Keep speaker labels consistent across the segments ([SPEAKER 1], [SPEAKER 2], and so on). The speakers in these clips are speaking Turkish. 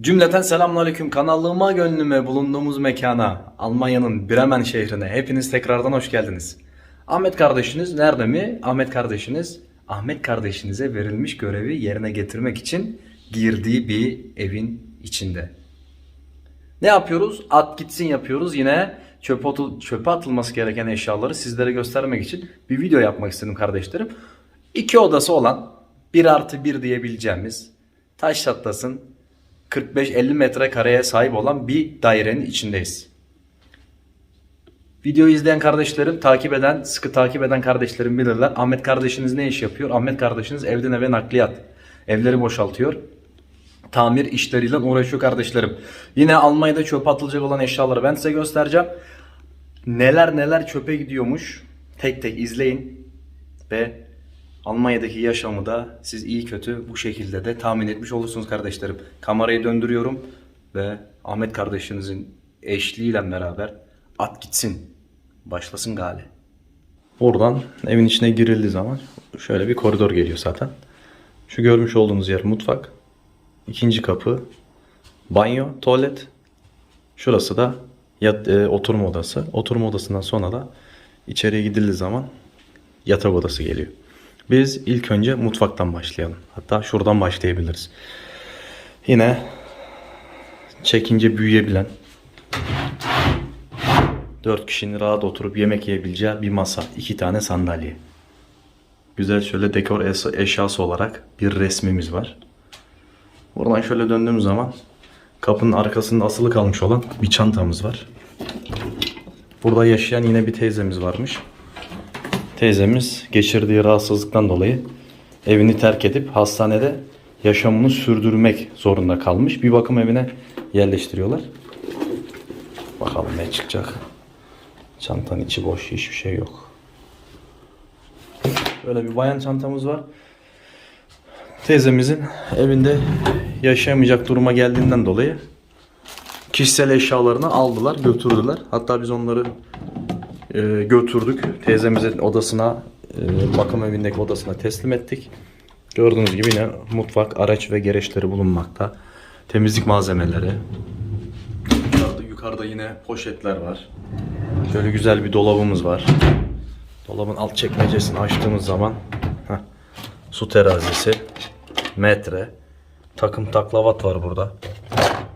[SPEAKER 1] Cümleten selamünaleyküm kanallığıma gönlüme bulunduğumuz mekana Almanya'nın Bremen şehrine hepiniz tekrardan hoş geldiniz. Ahmet kardeşiniz nerede mi? Ahmet kardeşiniz Ahmet kardeşinize verilmiş görevi yerine getirmek için girdiği bir evin içinde. Ne yapıyoruz? At gitsin yapıyoruz. Yine çöpe, atıl- çöpe atılması gereken eşyaları sizlere göstermek için bir video yapmak istedim kardeşlerim. İki odası olan 1 artı 1 diyebileceğimiz taş çatlasın 45-50 metrekareye sahip olan bir dairenin içindeyiz. Videoyu izleyen kardeşlerim, takip eden, sıkı takip eden kardeşlerim bilirler. Ahmet kardeşiniz ne iş yapıyor? Ahmet kardeşiniz evden eve nakliyat. Evleri boşaltıyor. Tamir işleriyle uğraşıyor kardeşlerim. Yine Almanya'da çöpe atılacak olan eşyaları ben size göstereceğim. Neler neler çöpe gidiyormuş. Tek tek izleyin. Ve Almanya'daki yaşamı da siz iyi kötü bu şekilde de tahmin etmiş olursunuz kardeşlerim. Kamerayı döndürüyorum ve Ahmet kardeşinizin eşliğiyle beraber at gitsin. Başlasın gali. Oradan evin içine girildiği zaman şöyle bir koridor geliyor zaten. Şu görmüş olduğunuz yer mutfak. İkinci kapı banyo, tuvalet. Şurası da yat, e, oturma odası. Oturma odasından sonra da içeriye gidildiği zaman yatak odası geliyor. Biz ilk önce mutfaktan başlayalım. Hatta şuradan başlayabiliriz. Yine çekince büyüyebilen 4 kişinin rahat oturup yemek yiyebileceği bir masa, iki tane sandalye. Güzel şöyle dekor eşyası olarak bir resmimiz var. Buradan şöyle döndüğümüz zaman kapının arkasında asılı kalmış olan bir çantamız var. Burada yaşayan yine bir teyzemiz varmış. Teyzemiz geçirdiği rahatsızlıktan dolayı evini terk edip hastanede yaşamını sürdürmek zorunda kalmış. Bir bakım evine yerleştiriyorlar. Bakalım ne çıkacak. Çantanın içi boş, hiçbir şey yok. Böyle bir bayan çantamız var. Teyzemizin evinde yaşayamayacak duruma geldiğinden dolayı kişisel eşyalarını aldılar, götürdüler. Hatta biz onları e, götürdük. Teyzemizin odasına, e, bakım evindeki odasına teslim ettik. Gördüğünüz gibi yine mutfak, araç ve gereçleri bulunmakta. Temizlik malzemeleri. Yukarıda, yukarıda yine poşetler var. Şöyle güzel bir dolabımız var. Dolabın alt çekmecesini açtığımız zaman heh, su terazisi, metre, takım taklavat var burada.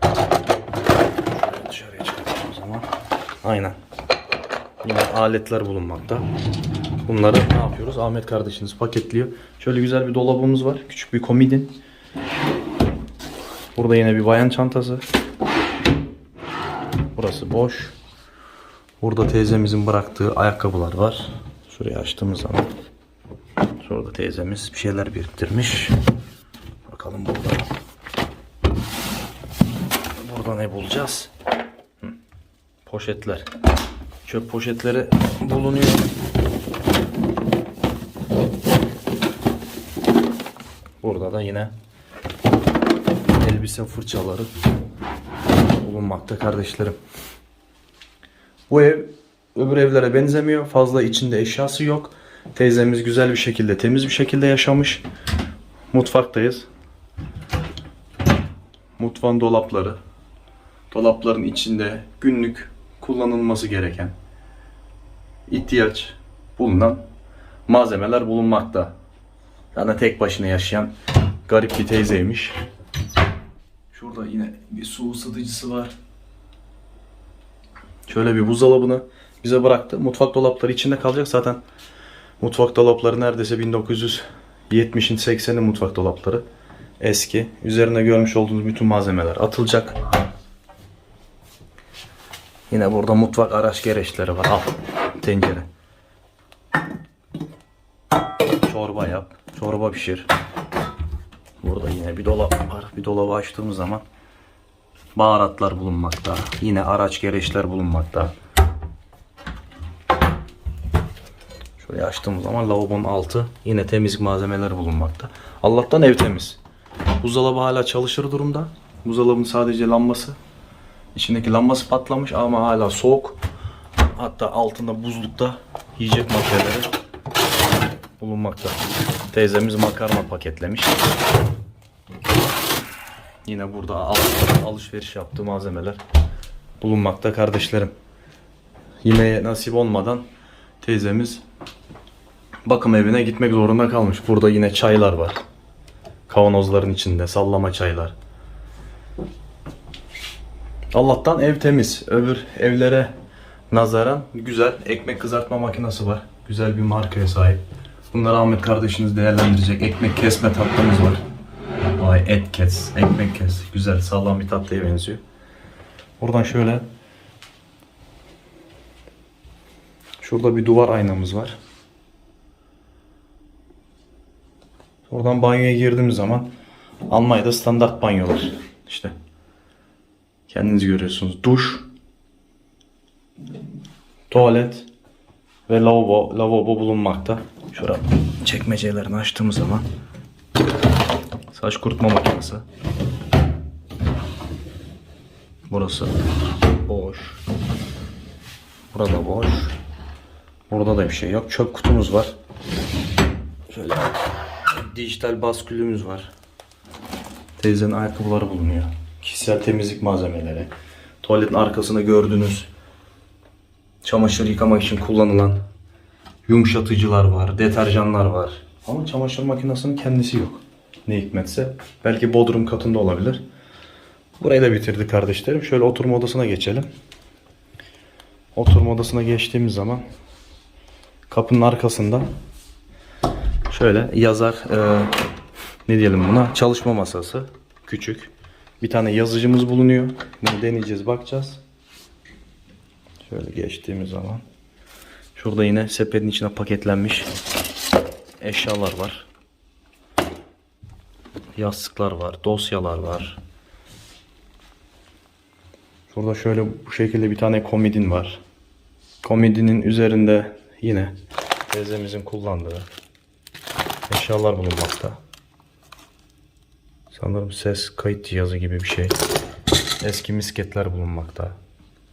[SPEAKER 1] Şöyle dışarıya çıkarttığım zaman aynen. Yine aletler bulunmakta. Bunları ne yapıyoruz? Ahmet kardeşiniz paketliyor. Şöyle güzel bir dolabımız var. Küçük bir komodin. Burada yine bir bayan çantası. Burası boş. Burada teyzemizin bıraktığı ayakkabılar var. Şurayı açtığımız zaman. Şurada teyzemiz bir şeyler biriktirmiş. Bakalım burada. Burada ne bulacağız? Hı. Poşetler. Çöp poşetleri bulunuyor. Burada da yine elbise fırçaları bulunmakta kardeşlerim. Bu ev öbür evlere benzemiyor. Fazla içinde eşyası yok. Teyzemiz güzel bir şekilde, temiz bir şekilde yaşamış. Mutfaktayız. Mutfağın dolapları. Dolapların içinde günlük kullanılması gereken ihtiyaç bulunan malzemeler bulunmakta. Yani tek başına yaşayan garip bir teyzeymiş. Şurada yine bir su ısıtıcısı var. Şöyle bir buzdolabını bize bıraktı. Mutfak dolapları içinde kalacak zaten. Mutfak dolapları neredeyse 1970'in 80'in mutfak dolapları. Eski. Üzerine görmüş olduğunuz bütün malzemeler atılacak. Yine burada mutfak araç gereçleri var. Al tencere. Çorba yap. Çorba pişir. Burada yine bir dolap var. Bir dolabı açtığımız zaman baharatlar bulunmakta. Yine araç gereçler bulunmakta. Şöyle açtığımız zaman lavabonun altı yine temizlik malzemeleri bulunmakta. Allah'tan ev temiz. Buzdolabı hala çalışır durumda. Buzdolabının sadece lambası. İçindeki lambası patlamış ama hala soğuk. Hatta altında buzlukta yiyecek maddeleri bulunmakta. Teyzemiz makarna paketlemiş. Yine burada al- alışveriş yaptığı malzemeler bulunmakta kardeşlerim. Yemeğe nasip olmadan teyzemiz bakım evine gitmek zorunda kalmış. Burada yine çaylar var. Kavanozların içinde sallama çaylar. Allah'tan ev temiz. Öbür evlere nazaran güzel ekmek kızartma makinesi var. Güzel bir markaya sahip. Bunları Ahmet kardeşiniz değerlendirecek. Ekmek kesme tatlımız var. Vay et kes, ekmek kes. Güzel sağlam bir tatlıya benziyor. Buradan şöyle Şurada bir duvar aynamız var. Oradan banyoya girdiğimiz zaman Almanya'da standart banyolar. İşte kendiniz görüyorsunuz. Duş, tuvalet ve lavabo, lavabo bulunmakta. Şurada çekmecelerini açtığımız zaman saç kurutma makinesi. Burası boş. Burada boş. Burada da bir şey yok. Çöp kutumuz var. Şöyle dijital baskülümüz var. Teyzenin ayakkabıları bulunuyor. Kişisel temizlik malzemeleri. Tuvaletin arkasında gördüğünüz çamaşır yıkamak için kullanılan yumuşatıcılar var, deterjanlar var. Ama çamaşır makinesinin kendisi yok. Ne hikmetse. Belki bodrum katında olabilir. Burayı da bitirdik kardeşlerim. Şöyle oturma odasına geçelim. Oturma odasına geçtiğimiz zaman kapının arkasında şöyle yazar e, ne diyelim buna çalışma masası küçük bir tane yazıcımız bulunuyor bunu deneyeceğiz bakacağız şöyle geçtiğimiz zaman şurada yine sepetin içine paketlenmiş eşyalar var yastıklar var dosyalar var şurada şöyle bu şekilde bir tane komodin var komodinin üzerinde yine teyzemizin kullandığı eşyalar bulunmakta. Sanırım ses kayıt cihazı gibi bir şey. Eski misketler bulunmakta.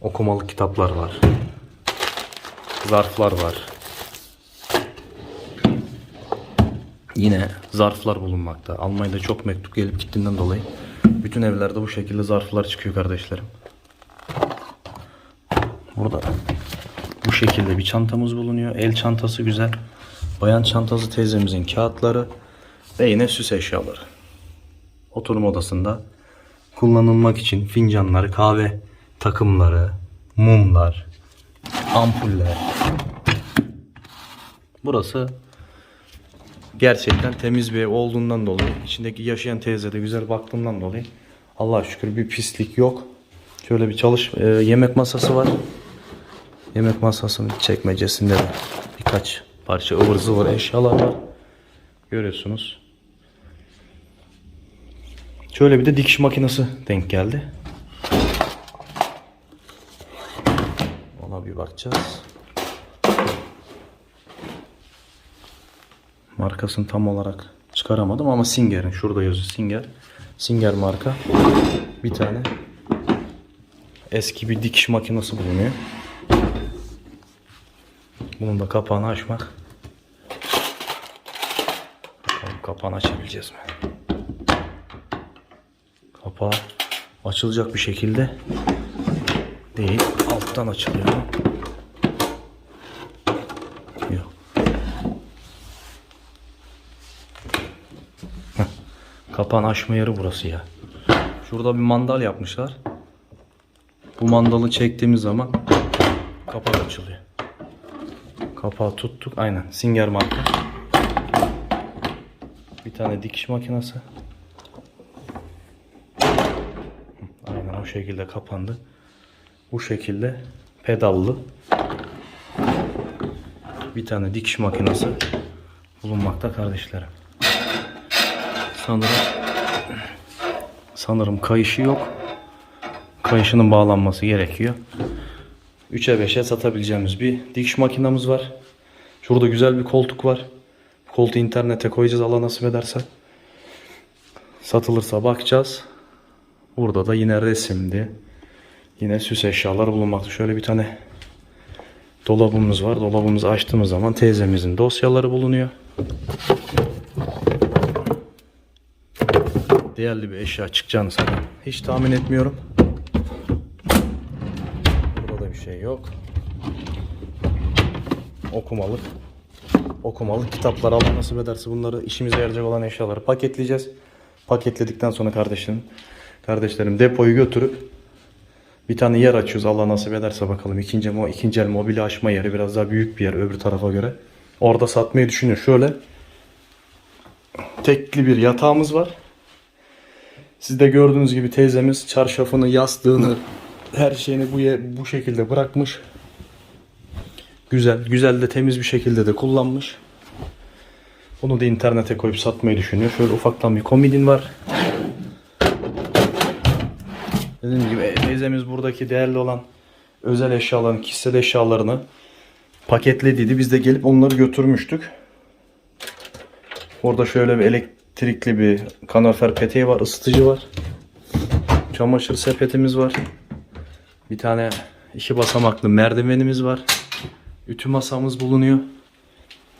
[SPEAKER 1] Okumalı kitaplar var. Zarflar var. Yine zarflar bulunmakta. Almanya'da çok mektup gelip gittiğinden dolayı bütün evlerde bu şekilde zarflar çıkıyor kardeşlerim. Burada bu şekilde bir çantamız bulunuyor. El çantası güzel. Bayan çantası teyzemizin kağıtları ve yine süs eşyaları. Oturma odasında kullanılmak için fincanları, kahve takımları, mumlar, ampuller. Burası gerçekten temiz bir ev olduğundan dolayı, içindeki yaşayan teyze de güzel baktığından dolayı Allah'a şükür bir pislik yok. Şöyle bir çalış e, yemek masası var. Yemek masasının çekmecesinde de birkaç parça ıvır zıvır eşyalar var. Görüyorsunuz. Şöyle bir de dikiş makinesi denk geldi. Bir bakacağız. Markasını tam olarak çıkaramadım ama Singer'in şurada yazıyor Singer. Singer marka. Bir tane eski bir dikiş makinesi bulunuyor. Bunun da kapağını açmak. Bakalım kapağını açabileceğiz mi? Kapağı açılacak bir şekilde değil. Alttan açılıyor. Yok. Heh. Açma yeri burası ya. Şurada bir mandal yapmışlar. Bu mandalı çektiğimiz zaman kapak açılıyor. Kapağı tuttuk. Aynen. Singer marka. Bir tane dikiş makinesi. Aynen o şekilde kapandı. Bu şekilde pedallı bir tane dikiş makinesi bulunmakta kardeşlerim. Sanırım sanırım kayışı yok. Kayışının bağlanması gerekiyor. 3'e 5'e satabileceğimiz bir dikiş makinamız var. Şurada güzel bir koltuk var. Koltuğu internete koyacağız Allah nasip ederse. Satılırsa bakacağız. Burada da yine resimdi. Yine süs eşyalar bulunmakta. Şöyle bir tane dolabımız var. Dolabımızı açtığımız zaman teyzemizin dosyaları bulunuyor. değerli bir eşya çıkacağını sana hiç tahmin etmiyorum. Burada da bir şey yok. Okumalık. Okumalık kitaplar Allah nasip ederse bunları işimize yarayacak olan eşyaları paketleyeceğiz. Paketledikten sonra kardeşlerim, kardeşlerim depoyu götürüp bir tane yer açıyoruz Allah nasip ederse bakalım. İkinci, mo ikinci el mobilya açma yeri biraz daha büyük bir yer öbür tarafa göre. Orada satmayı düşünüyor. Şöyle tekli bir yatağımız var. Siz de gördüğünüz gibi teyzemiz çarşafını, yastığını, her şeyini bu bu şekilde bırakmış. Güzel, güzel de temiz bir şekilde de kullanmış. Bunu da internete koyup satmayı düşünüyor. Şöyle ufaktan bir komodin var. Dediğim gibi teyzemiz buradaki değerli olan özel eşyaların, kişisel eşyalarını paketlediydi. Biz de gelip onları götürmüştük. Orada şöyle bir elektrikli bir kanafer peteği var, ısıtıcı var. Çamaşır sepetimiz var. Bir tane iki basamaklı merdivenimiz var. Ütü masamız bulunuyor.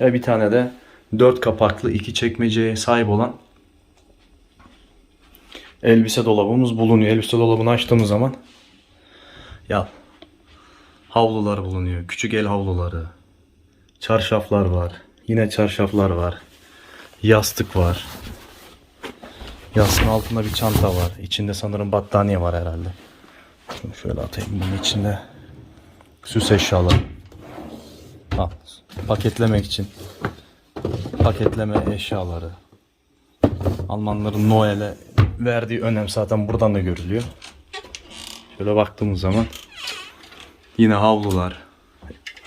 [SPEAKER 1] Ve bir tane de dört kapaklı iki çekmeceye sahip olan elbise dolabımız bulunuyor. Elbise dolabını açtığımız zaman ya havlular bulunuyor. Küçük el havluları. Çarşaflar var. Yine çarşaflar var. Yastık var. Yastığın altında bir çanta var. İçinde sanırım battaniye var herhalde. Şunu şöyle atayım bunun içinde. Süs eşyaları. Al. Paketlemek için. Paketleme eşyaları. Almanların Noel'e verdiği önem zaten buradan da görülüyor. Şöyle baktığımız zaman yine havlular.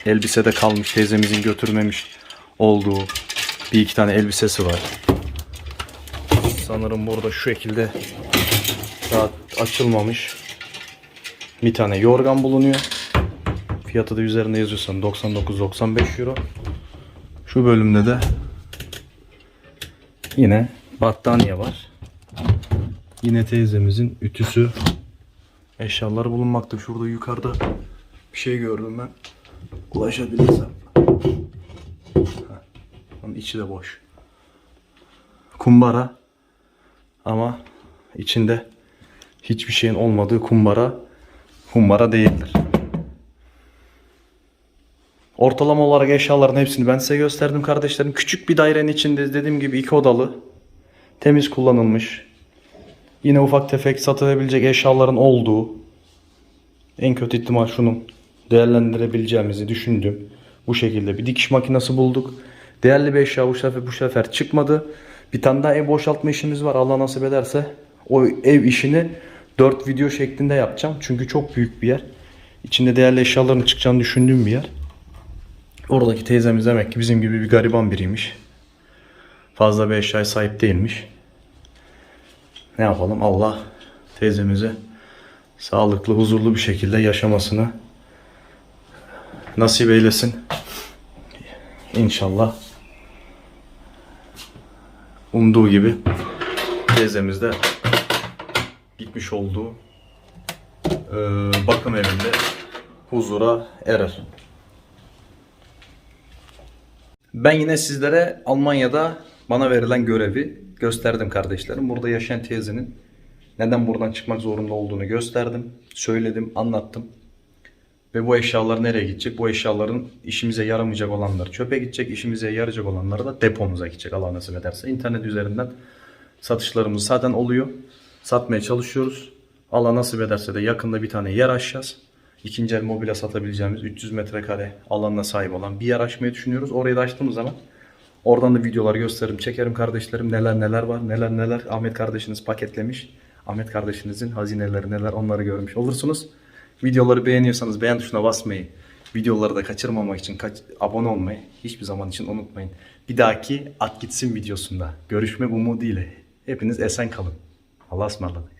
[SPEAKER 1] Elbisede kalmış teyzemizin götürmemiş olduğu bir iki tane elbisesi var. Sanırım burada şu şekilde daha açılmamış bir tane yorgan bulunuyor. Fiyatı da üzerinde yazıyorsan 99-95 euro. Şu bölümde de yine battaniye var. Yine teyzemizin ütüsü eşyaları bulunmakta. Şurada yukarıda bir şey gördüm ben. Ulaşabilirsem. Onun içi de boş. Kumbara ama içinde hiçbir şeyin olmadığı kumbara kumbara değildir. Ortalama olarak eşyaların hepsini ben size gösterdim kardeşlerim. Küçük bir dairenin içinde dediğim gibi iki odalı. Temiz kullanılmış. Yine ufak tefek satılabilecek eşyaların olduğu. En kötü ihtimal şunun değerlendirebileceğimizi düşündüm. Bu şekilde bir dikiş makinesi bulduk. Değerli bir eşya bu sefer, bu sefer çıkmadı. Bir tane daha ev boşaltma işimiz var. Allah nasip ederse o ev işini 4 video şeklinde yapacağım. Çünkü çok büyük bir yer. İçinde değerli eşyaların çıkacağını düşündüğüm bir yer. Oradaki teyzemiz demek ki bizim gibi bir gariban biriymiş. Fazla bir eşyaya sahip değilmiş. Ne yapalım Allah teyzemize sağlıklı, huzurlu bir şekilde yaşamasını nasip eylesin. İnşallah umduğu gibi teyzemiz de gitmiş olduğu eee, bakım evinde huzura erer. Ben yine sizlere Almanya'da bana verilen görevi gösterdim kardeşlerim. Burada yaşayan teyzenin neden buradan çıkmak zorunda olduğunu gösterdim. Söyledim, anlattım. Ve bu eşyalar nereye gidecek? Bu eşyaların işimize yaramayacak olanları çöpe gidecek, işimize yarayacak olanları da depomuza gidecek Allah nasip ederse. İnternet üzerinden satışlarımız zaten oluyor. Satmaya çalışıyoruz. Allah nasip ederse de yakında bir tane yer açacağız. İkinci el mobilya satabileceğimiz 300 metrekare alanına sahip olan bir yer açmayı düşünüyoruz. Orayı da açtığımız zaman oradan da videolar gösteririm, çekerim kardeşlerim. Neler neler var, neler neler Ahmet kardeşiniz paketlemiş. Ahmet kardeşinizin hazineleri neler onları görmüş olursunuz. Videoları beğeniyorsanız beğen tuşuna basmayı, videoları da kaçırmamak için kaç, abone olmayı hiçbir zaman için unutmayın. Bir dahaki At Gitsin videosunda görüşmek umuduyla. Hepiniz esen kalın. Allah'a ısmarladık.